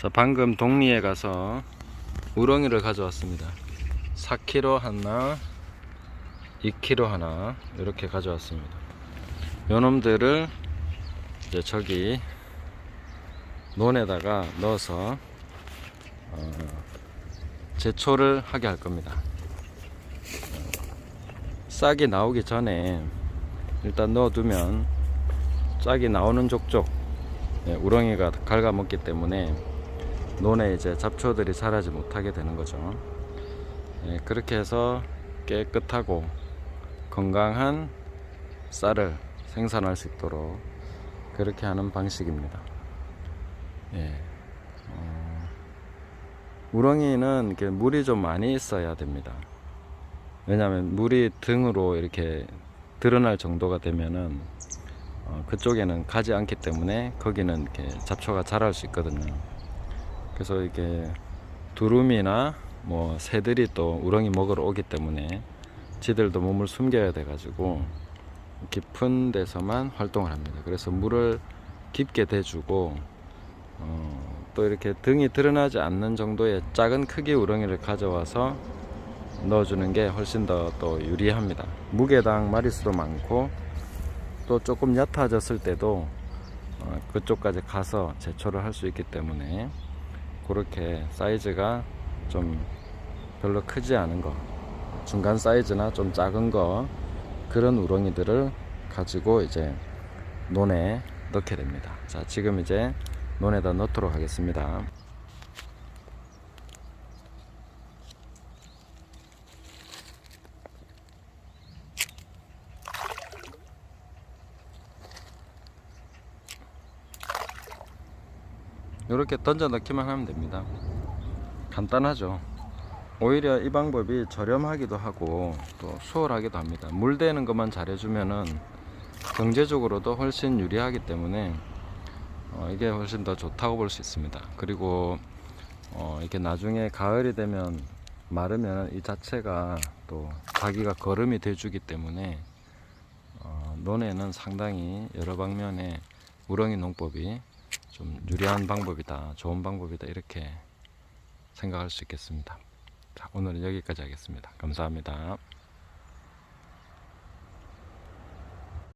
자, 방금 동리에 가서 우렁이를 가져왔습니다. 4kg 하나, 2kg 하나, 이렇게 가져왔습니다. 요놈들을 이제 저기 논에다가 넣어서 어, 제초를 하게 할 겁니다. 싹이 나오기 전에 일단 넣어두면 짝이 나오는 족족 예, 우렁이가 갉아먹기 때문에 논에 이제 잡초들이 자라지 못하게 되는 거죠. 예, 그렇게 해서 깨끗하고 건강한 쌀을 생산할 수 있도록 그렇게 하는 방식입니다. 예. 어, 우렁이는 이렇게 물이 좀 많이 있어야 됩니다. 왜냐하면 물이 등으로 이렇게 드러날 정도가 되면은 어, 그쪽에는 가지 않기 때문에 거기는 이렇게 잡초가 자랄 수 있거든요. 그래서 이게 두루미나 뭐 새들이 또 우렁이 먹으러 오기 때문에 지들도 몸을 숨겨야 돼 가지고 깊은 데서만 활동을 합니다. 그래서 물을 깊게 대주고 어, 또 이렇게 등이 드러나지 않는 정도의 작은 크기 우렁이를 가져와서 넣어주는 게 훨씬 더 또 유리합니다. 무게당 마리수도 많고 또 조금 얕아졌을 때도 어, 그쪽까지 가서 제초를 할 수 있기 때문에 그렇게 사이즈가 좀 별로 크지 않은 거 중간 사이즈나 좀 작은 거 그런 우렁이들을 가지고 이제 논에 넣게 됩니다. 자, 지금 이제 논에다 넣도록 하겠습니다. 이렇게 던져 넣기만 하면 됩니다. 간단하죠. 오히려 이 방법이 저렴하기도 하고 또 수월하기도 합니다. 물 대는 것만 잘해주면은 경제적으로도 훨씬 유리하기 때문에 어, 이게 훨씬 더 좋다고 볼 수 있습니다. 그리고 어, 이렇게 나중에 가을이 되면 마르면 이 자체가 또 자기가 거름이 돼주기 때문에 어, 논에는 상당히 여러 방면에 우렁이 농법이 좀 유리한 방법이다, 좋은 방법이다 이렇게 생각할 수 있겠습니다. 자, 오늘은 여기까지 하겠습니다. 감사합니다.